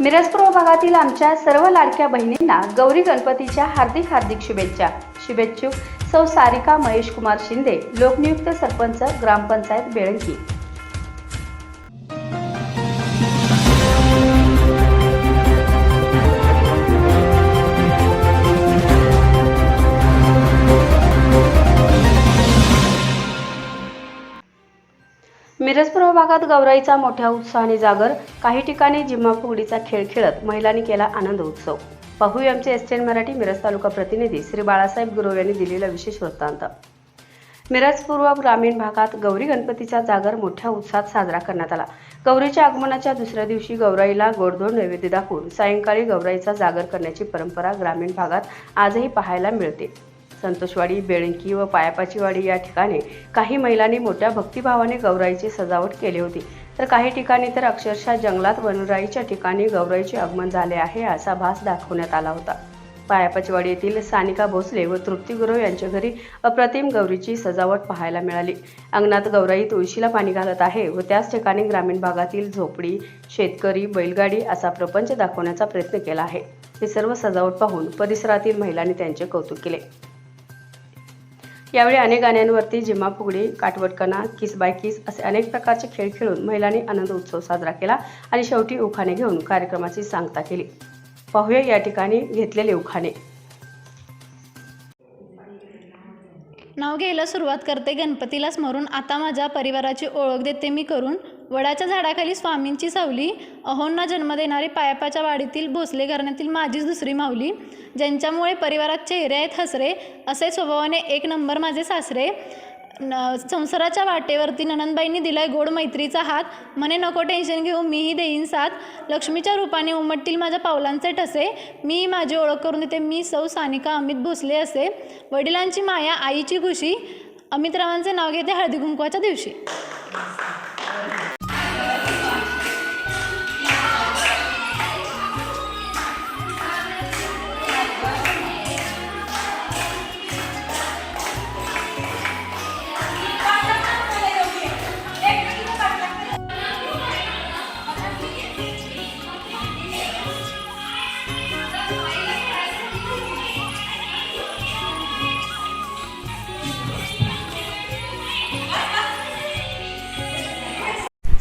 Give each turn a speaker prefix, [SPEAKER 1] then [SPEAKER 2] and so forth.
[SPEAKER 1] मिरजपूर्व भागातील आमच्या सर्व लाडक्या बहिणींना गौरी गणपतीच्या हार्दिक हार्दिक शुभेच्छा. शुभेच्छुक. सौ सारिका महेश कुमार शिंदे लोकनियुक्त सरपंच ग्रामपंचायत बेळंकी. मिरजपूर्व भागात गौराईचा मोठ्या उत्साहाने जागर काही ठिकाणी जिम्मा फुगडीचा खेळ खेळत महिलांनी केला आनंद उत्सव. पाहू आमचे एस टेन मराठी मिरज तालुका प्रतिनिधी श्री बाळासाहेब गुरव यांनी दिलेला विशेष वृत्तांत. मिरज पूर्व ग्रामीण भागात गौरी गणपतीचा जागर मोठ्या उत्साहात साजरा करण्यात आला. गौरीच्या आगमनाच्या दुसऱ्या दिवशी गौराईला गोडधोड नैवेद्य दाखवून सायंकाळी गौराईचा जागर करण्याची परंपरा ग्रामीण भागात आजही पाहायला मिळते. संतोषवाडी बेळंकी व पायापाचीवाडी या ठिकाणी काही महिलांनी मोठ्या भक्तिभावाने गौराईची सजावट केली होती. तर काही ठिकाणी तर अक्षरशः जंगलात वनराईच्या ठिकाणी गौराईचे आगमन झाले आहे असा भास दाखवण्यात आला होता. पायापाचीवाडी येथील सानिका भोसले व तृप्ती गुरव यांच्या घरी अप्रतिम गौरीची सजावट पाहायला मिळाली. अंगणात गौराई तुळशीला पाणी घालत आहे व त्याच ठिकाणी ग्रामीण भागातील झोपडी शेतकरी बैलगाडी असा प्रपंच दाखवण्याचा प्रयत्न केला आहे. हे सर्व सजावट पाहून परिसरातील महिलांनी त्यांचे कौतुक केले. यावेळी अनेक गाण्यांवरती जिम्मा फुगडी काटवटकणा किस बाय किस असे अनेक प्रकारचे खेळ खेळून महिलांनी आनंद उत्सव साजरा केला आणि शेवटी उखाणे घेऊन कार्यक्रमाची सांगता केली. पाहूया या ठिकाणी घेतलेले उखाणे.
[SPEAKER 2] नाव घ्यायला सुरुवात करते गणपतीला स्मरून आता माझ्या परिवाराची ओळख देते मी करून. वडाच्या झाडाखाली स्वामींची सावली अहोंना जन्म देणारी पायापाच्या वाडीतील भोसले घराण्यातील माझीच दुसरी माऊली. ज्यांच्यामुळे परिवारात चेहरे आहेत हसरे असे स्वभावाने एक नंबर माझे सासरे. न संसाराच्या वाटेवरती ननंदबाईंनी दिलाय गोड मैत्रीचा हात. म्हणे नको टेन्शन घेऊ मीही देईन साथ. लक्ष्मीच्या रूपाने उमटतील माझ्या पावलांचे ठसे. मी माझी ओळख करून देते मी सौ सानिका अमित भोसले असे. वडिलांची माया आईची खुशी. अमितरावांचे नाव घेते हळदी कुंकवाच्या दिवशी.